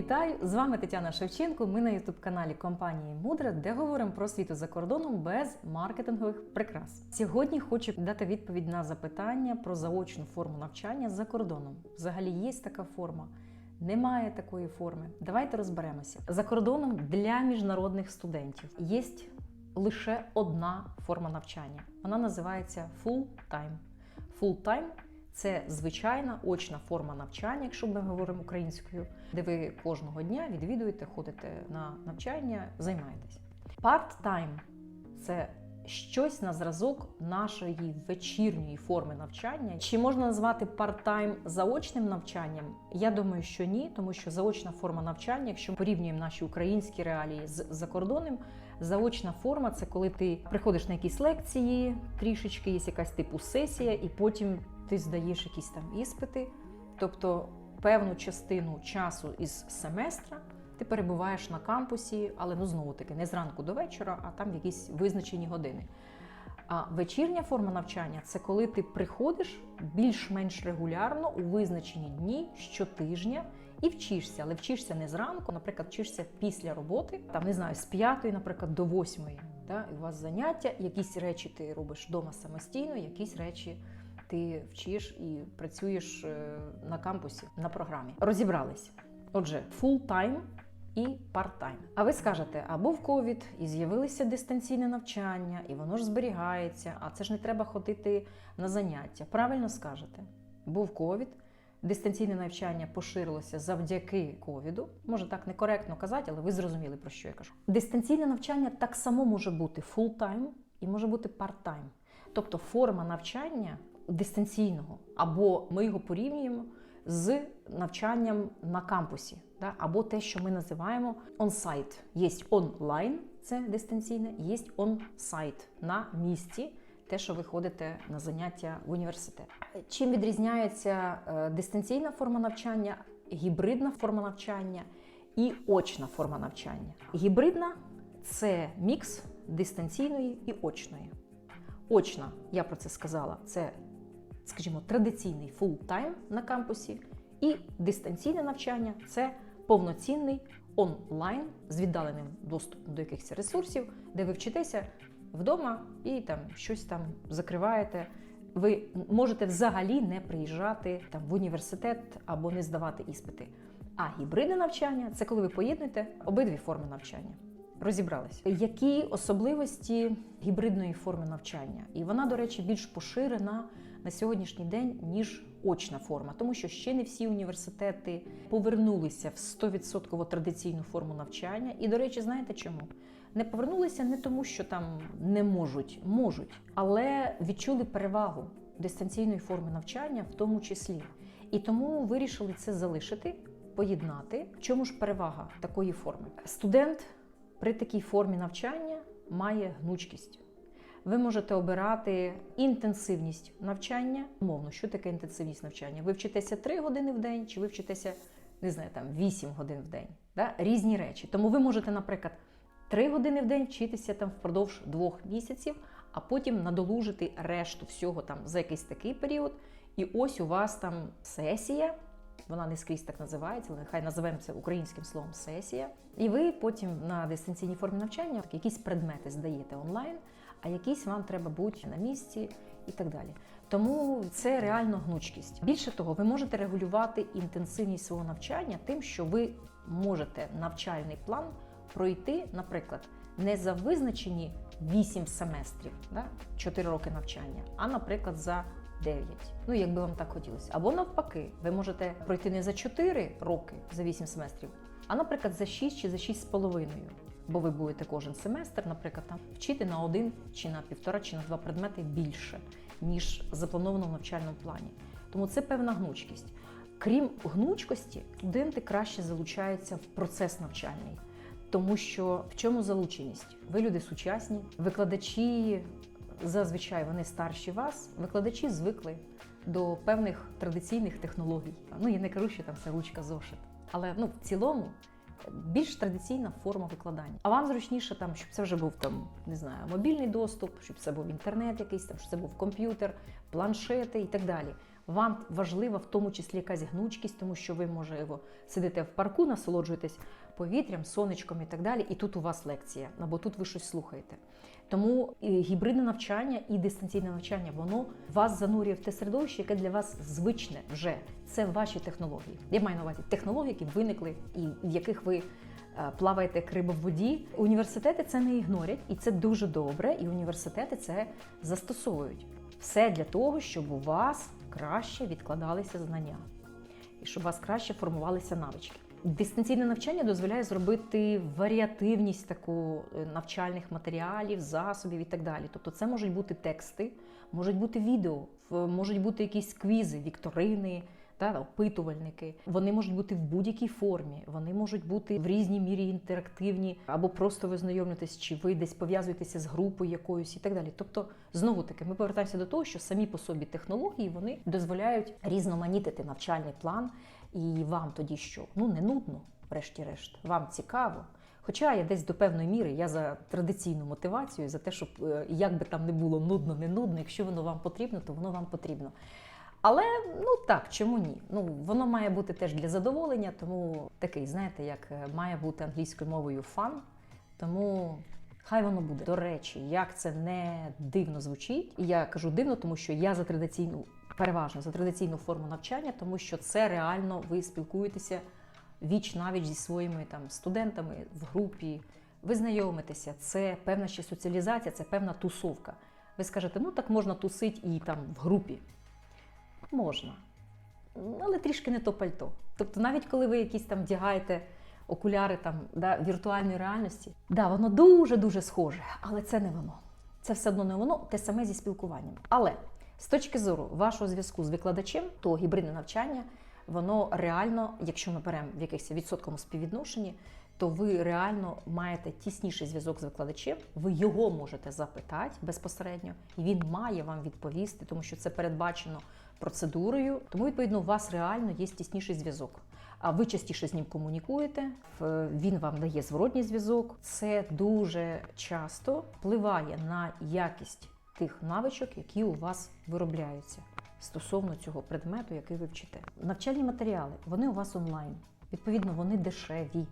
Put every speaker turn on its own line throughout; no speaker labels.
Вітаю! З вами Тетяна Шевченко. Ми на ютуб-каналі компанії Мудра, де говоримо про світу за кордоном без маркетингових прикрас. Сьогодні хочу дати відповідь на запитання про заочну форму навчання за кордоном. Взагалі є така форма. Немає такої форми. Давайте розберемося. За кордоном для міжнародних студентів є лише одна форма навчання. Вона називається full time. Це звичайна очна форма навчання, якщо ми говоримо українською, де ви кожного дня відвідуєте, ходите на навчання, займаєтесь. Part-time – це щось на зразок нашої вечірньої форми навчання. Чи можна назвати part-time заочним навчанням? Я думаю, що ні, тому що заочна форма навчання, якщо ми порівнюємо наші українські реалії з закордонним, заочна форма це коли ти приходиш на якісь лекції, трішечки є якась типу сесія, і потім ти здаєш якісь там іспити, тобто певну частину часу із семестра ти перебуваєш на кампусі, але ну знову таки не зранку до вечора, а там якісь визначені години. А вечірня форма навчання це коли ти приходиш більш-менш регулярно у визначені дні щотижня і вчишся, але вчишся не зранку, наприклад, вчишся після роботи, там не знаю, з п'ятої, наприклад, до восьмої. І у вас заняття, якісь речі ти робиш вдома самостійно, якісь речі ти вчиш і працюєш е, на кампусі на програмі. Розібрались. Отже, time і part-time. А ви скажете, а був ковід, і з'явилося дистанційне навчання, і воно ж зберігається, а це ж не треба ходити на заняття. Правильно скажете, був ковід. Дистанційне навчання поширилося завдяки ковіду. Може так некоректно казати, але ви зрозуміли про що я кажу. Дистанційне навчання так само може бути full-time і може бути part-time. Тобто форма навчання дистанційного, або ми його порівнюємо з навчанням на кампусі, да? або те, що ми називаємо on-site. Є онлайн, це дистанційне, є on-site на місці. Те, що ви ходите на заняття в університет. Чим відрізняється е, дистанційна форма навчання, гібридна форма навчання і очна форма навчання? Гібридна це мікс дистанційної і очної. Очна, я про це сказала, це, скажімо, традиційний фулл-тайм на кампусі, і дистанційне навчання це повноцінний онлайн з віддаленим доступом до якихось ресурсів, де ви вчитеся вдома і там щось там закриваєте. Ви можете взагалі не приїжджати там в університет або не здавати іспити. А гібридне навчання це коли ви поєднуєте обидві форми навчання. Розібрались, які особливості гібридної форми навчання, і вона, до речі, більш поширена на сьогоднішній день ніж очна форма, тому що ще не всі університети повернулися в 100% традиційну форму навчання. І, до речі, знаєте чому? Не повернулися не тому, що там не можуть, можуть, але відчули перевагу дистанційної форми навчання, в тому числі. І тому вирішили це залишити, поєднати. В чому ж перевага такої форми? Студент при такій формі навчання має гнучкість. Ви можете обирати інтенсивність навчання. Умовно, що таке інтенсивність навчання? Ви вчитеся 3 години в день, чи ви вчитеся, не знаю, там 8 годин в день. Да? Різні речі. Тому ви можете, наприклад, 3 години в день вчитися там впродовж двох місяців, а потім надолужити решту всього там за якийсь такий період. І ось у вас там сесія. Вона не скрізь так називається, але нехай називаємо це українським словом сесія. І ви потім на дистанційній формі навчання якісь предмети здаєте онлайн, а якісь вам треба бути на місці і так далі. Тому це реально гнучкість. Більше того, ви можете регулювати інтенсивність свого навчання тим, що ви можете навчальний план пройти, наприклад, не за визначені 8 семестрів, да, 4 роки навчання, а, наприклад, за 9. Ну, якби вам так хотілося. Або навпаки, ви можете пройти не за 4 роки, за 8 семестрів, а, наприклад, за 6 чи за 6 з половиною. Бо ви будете кожен семестр, наприклад, там вчити на один чи на півтора, чи на два предмети більше, ніж заплановано в навчальному плані. Тому це певна гнучкість. Крім гнучкості, студенти краще залучаються в процес навчальний. Тому що в чому залученість? Ви люди сучасні, викладачі зазвичай вони старші вас. Викладачі звикли до певних традиційних технологій. Ну я не кажу, що там це ручка зошит, але ну в цілому більш традиційна форма викладання. А вам зручніше там, щоб це вже був там, не знаю, мобільний доступ, щоб це був інтернет, якийсь там, щоб це був комп'ютер, планшети і так далі. Вам важлива в тому числі якась гнучкість, тому що ви, можливо, сидите в парку, насолоджуєтесь повітрям, сонечком і так далі, і тут у вас лекція, або тут ви щось слухаєте. Тому гібридне навчання і дистанційне навчання воно вас занурює в те середовище, яке для вас звичне вже. Це ваші технології. Я маю на увазі технології, які виникли і в яких ви е, плаваєте як риба в воді. Університети це не ігнорять, і це дуже добре. І університети це застосовують. Все для того, щоб у вас краще відкладалися знання і щоб у вас краще формувалися навички. Дистанційне навчання дозволяє зробити варіативність таку е, навчальних матеріалів, засобів і так далі. Тобто, це можуть бути тексти, можуть бути відео, можуть бути якісь квізи, вікторини. Та опитувальники, вони можуть бути в будь-якій формі, вони можуть бути в різній мірі інтерактивні, або просто ви знайомитесь, чи ви десь пов'язуєтеся з групою якоюсь і так далі. Тобто, знову таки, ми повертаємося до того, що самі по собі технології вони дозволяють різноманітити навчальний план, і вам тоді що? Ну не нудно, врешті-решт, вам цікаво. Хоча я десь до певної міри я за традиційну мотивацію, за те, щоб е, як би там не було нудно, не нудно, якщо воно вам потрібно, то воно вам потрібно. Але ну так, чому ні? Ну воно має бути теж для задоволення, тому такий, знаєте, як е, має бути англійською мовою фан. Тому хай воно буде. До речі, як це не дивно звучить, і я кажу дивно, тому що я за традиційну, переважно за традиційну форму навчання, тому що це реально ви спілкуєтеся віч навіч зі своїми там студентами в групі. Ви знайомитеся, це певна ще соціалізація, це певна тусовка. Ви скажете, ну так можна тусити і там в групі. Можна. Але трішки не то пальто. Тобто, навіть коли ви якісь там вдягаєте окуляри там, да, віртуальної реальності, да, воно дуже-дуже схоже, але це не воно. Це все одно не воно, те саме зі спілкуванням. Але з точки зору вашого зв'язку з викладачем, то гібридне навчання, воно реально, якщо ми беремо в якихось відсотковому співвідношенні, то ви реально маєте тісніший зв'язок з викладачем, ви його можете запитати безпосередньо, і він має вам відповісти, тому що це передбачено процедурою. Тому, відповідно, у вас реально є тісніший зв'язок. А ви частіше з ним комунікуєте, він вам дає зворотній зв'язок. Це дуже часто впливає на якість тих навичок, які у вас виробляються стосовно цього предмету, який ви вчите. Навчальні матеріали вони у вас онлайн. Відповідно, вони дешеві.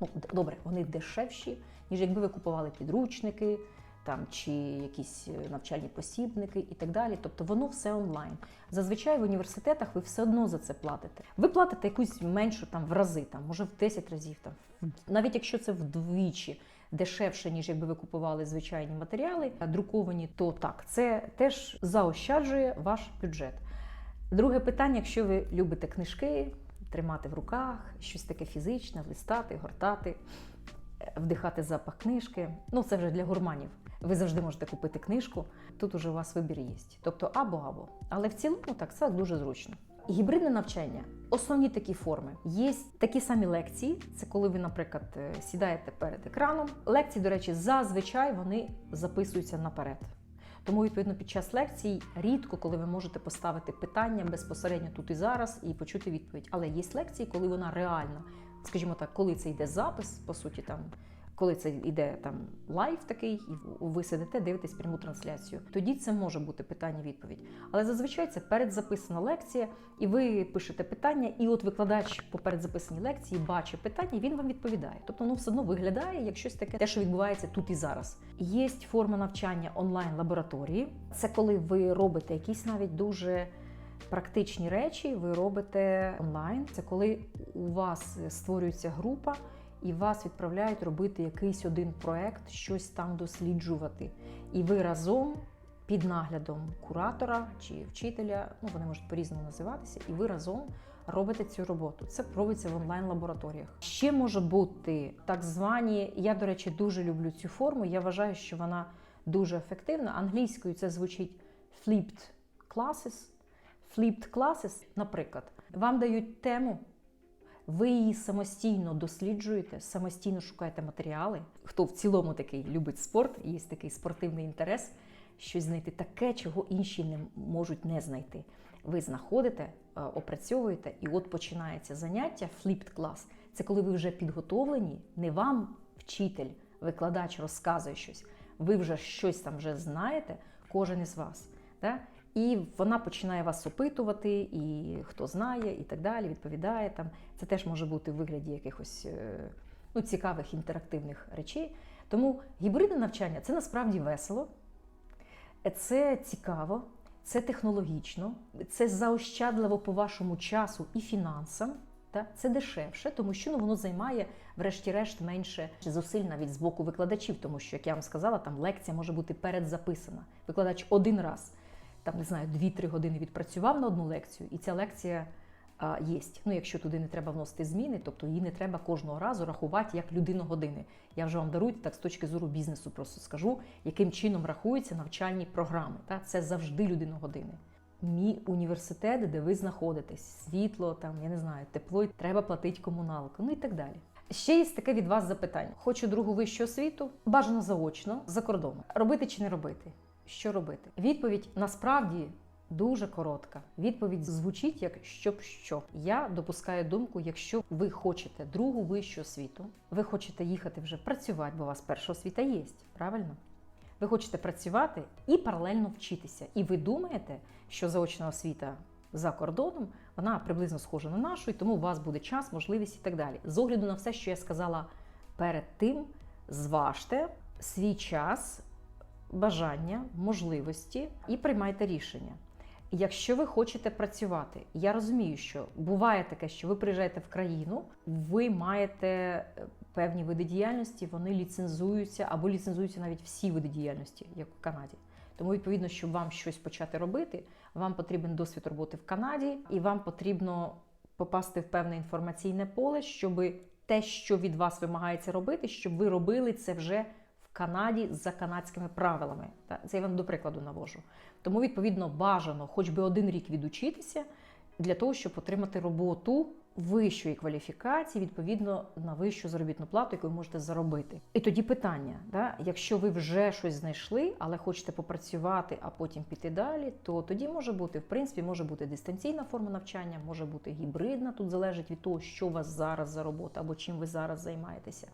Ну, добре, вони дешевші, ніж якби ви купували підручники там чи якісь е, навчальні посібники і так далі. Тобто воно все онлайн. Зазвичай в університетах ви все одно за це платите. Ви платите якусь меншу там в рази, там може в 10 разів, там навіть якщо це вдвічі. Дешевше, ніж якби ви купували звичайні матеріали, друковані, то так, це теж заощаджує ваш бюджет. Друге питання: якщо ви любите книжки, тримати в руках, щось таке фізичне, листати, гортати, вдихати запах книжки. Ну, це вже для гурманів. Ви завжди можете купити книжку. Тут уже у вас вибір є. Тобто або або. Але в цілому так це дуже зручно. Гібридне навчання основні такі форми. Є такі самі лекції. Це коли ви, наприклад, е, сідаєте перед екраном. Лекції, до речі, зазвичай вони записуються наперед. Тому, відповідно, під час лекцій рідко, коли ви можете поставити питання безпосередньо тут і зараз і почути відповідь. Але є лекції, коли вона реальна, скажімо так, коли це йде запис, по суті, там. Коли це йде там лайв такий, і ви сидите, дивитесь пряму трансляцію, тоді це може бути питання-відповідь. Але зазвичай це передзаписана лекція, і ви пишете питання, і от викладач по передзаписаній лекції бачить питання, і він вам відповідає. Тобто воно все одно виглядає як щось таке, те, що відбувається тут і зараз. Є форма навчання онлайн-лабораторії. Це коли ви робите якісь навіть дуже практичні речі, ви робите онлайн. Це коли у вас створюється група. І вас відправляють робити якийсь один проект, щось там досліджувати. І ви разом під наглядом куратора чи вчителя, ну вони можуть по-різному називатися, і ви разом робите цю роботу. Це робиться в онлайн-лабораторіях. Ще може бути так звані. Я, до речі, дуже люблю цю форму. Я вважаю, що вона дуже ефективна. Англійською це звучить flipped classes. Flipped classes, наприклад, вам дають тему. Ви її самостійно досліджуєте, самостійно шукаєте матеріали. Хто в цілому такий любить спорт, є такий спортивний інтерес, щось знайти таке, чого інші не можуть не знайти. Ви знаходите, е, опрацьовуєте, і от починається заняття flipped class. Це коли ви вже підготовлені, не вам вчитель, викладач розказує щось. Ви вже щось там вже знаєте, кожен із вас. Да? І вона починає вас опитувати, і хто знає, і так далі, відповідає там. Це теж може бути в вигляді якихось е, ну, цікавих інтерактивних речей. Тому гібридне навчання це насправді весело, це цікаво, це технологічно, це заощадливо по вашому часу і фінансам. Та це дешевше, тому що ну, воно займає, врешті-решт, менше зусиль навіть з боку викладачів, тому що, як я вам сказала, там лекція може бути передзаписана. Викладач один раз, там не знаю, 2-3 години відпрацював на одну лекцію, і ця лекція а, є. Ну, якщо туди не треба вносити зміни, тобто її не треба кожного разу рахувати як людину години. Я вже вам дарую так з точки зору бізнесу, просто скажу, яким чином рахуються навчальні програми. Та це завжди людина години. Мій університет, де ви знаходитесь, світло, там я не знаю, тепло, треба платити комуналку, ну і так далі. Ще є таке від вас запитання: хочу другу вищу освіту, бажано заочно за кордоном. Робити чи не робити? Що робити? Відповідь насправді дуже коротка. Відповідь звучить як щоб що. Я допускаю думку, якщо ви хочете другу вищу освіту, ви хочете їхати вже працювати, бо у вас перша освіта є, правильно? Ви хочете працювати і паралельно вчитися. І ви думаєте, що заочна освіта за кордоном вона приблизно схожа на нашу, і тому у вас буде час, можливість і так далі. З огляду на все, що я сказала перед тим, зважте свій час, бажання, можливості і приймайте рішення. Якщо ви хочете працювати, я розумію, що буває таке, що ви приїжджаєте в країну, ви маєте е, певні види діяльності, вони ліцензуються або ліцензуються навіть всі види діяльності, як в Канаді. Тому, відповідно, щоб вам щось почати робити, вам потрібен досвід роботи в Канаді, і вам потрібно попасти в певне інформаційне поле, щоб те, що від вас вимагається робити, щоб ви робили це вже Канаді за канадськими правилами. Це я вам до прикладу навожу. Тому, відповідно, бажано хоч би один рік відучитися для того, щоб отримати роботу вищої кваліфікації, відповідно на вищу заробітну плату, яку ви можете заробити. І тоді питання: да, якщо ви вже щось знайшли, але хочете попрацювати, а потім піти далі, то тоді може бути, в принципі, може бути дистанційна форма навчання, може бути гібридна. Тут залежить від того, що у вас зараз за робота або чим ви зараз займаєтеся.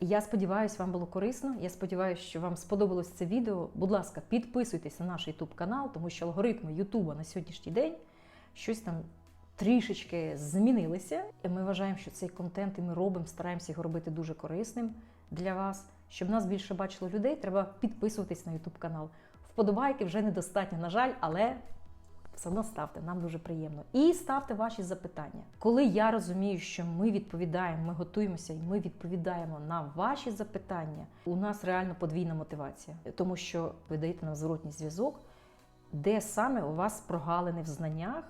Я сподіваюся, вам було корисно. Я сподіваюся, що вам сподобалось це відео. Будь ласка, підписуйтесь на наш YouTube канал, тому що алгоритми YouTube на сьогоднішній день щось там трішечки змінилися. І ми вважаємо, що цей контент і ми робимо, стараємося його робити дуже корисним для вас. Щоб нас більше бачило людей, треба підписуватись на YouTube канал. Вподобайки вже недостатньо, на жаль, але все одно ставте, нам дуже приємно. І ставте ваші запитання. Коли я розумію, що ми відповідаємо, ми готуємося і ми відповідаємо на ваші запитання, у нас реально подвійна мотивація, тому що ви даєте нам зворотній зв'язок, де саме у вас прогалини в знаннях,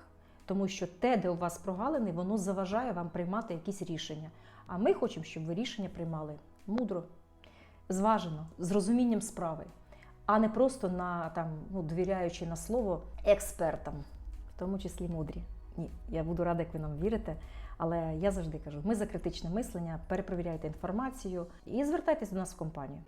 тому що те, де у вас прогалини, воно заважає вам приймати якісь рішення. А ми хочемо, щоб ви рішення приймали мудро, зважено, з розумінням справи а не просто на там ну довіряючи на слово експертам, в тому числі мудрі. Ні, я буду рада, як ви нам вірите. Але я завжди кажу: ми за критичне мислення, перепровіряйте інформацію і звертайтесь до нас в компанію.